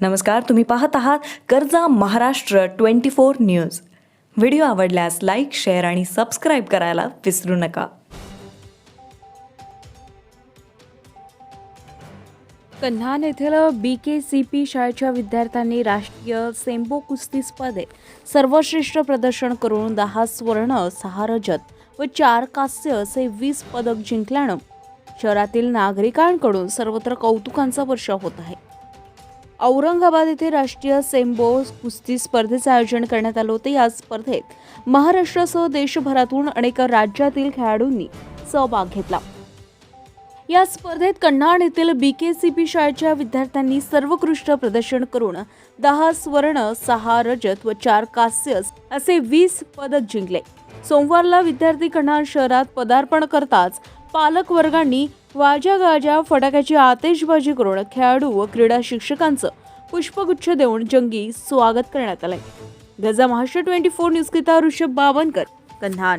नमस्कार तुम्ही पाहत आहात कर्जा Maharashtra twenty four news. Video आवडल्यास लाईक शेअर आणि सबस्क्राईब करायला विसरू नका. कन्हान येथील बी के सी पी शाळेच्या विद्यार्थ्यांनी राष्ट्रीय सेम्बो कुस्ती स्पर्धेत सर्वश्रेष्ठ प्रदर्शन करून दहा स्वर्ण सहा रजत व चार कास्य असे वीस पदक जिंकल्यानं शहरातील नागरिकांकडून सर्वत्र कौतुकांचा वर्षाव होत आहे. औरंगाबाद येथे राष्ट्रीय सेम्बो कुस्ती स्पर्धेचं आयोजन करण्यात आलं होतं. या स्पर्धेत महाराष्ट्रासह देशभरातून अनेक राज्यातील खेळाडूंनी सहभाग घेतला. या स्पर्धेत कन्हाड येथील बी के सी पी शाळेच्या विद्यार्थ्यांनी सर्वोत्कृष्ट प्रदर्शन करून दहा स्वर्ण सहा रजत व चार कास्य असे वीस पदक जिंकले. सोमवारला विद्यार्थी कन्हाड शहरात पदार्पण करताच पालक वर्गांनी वाजा गाजा फटाक्याची आतिषबाजी करून खेळाडू व क्रीडा शिक्षकांचं पुष्पगुच्छ देऊन जंगी स्वागत करण्यात आलंय. गजा महाराष्ट्र ट्वेंटी फोर न्यूजकरिता ऋषभ बावनकर कन्हान.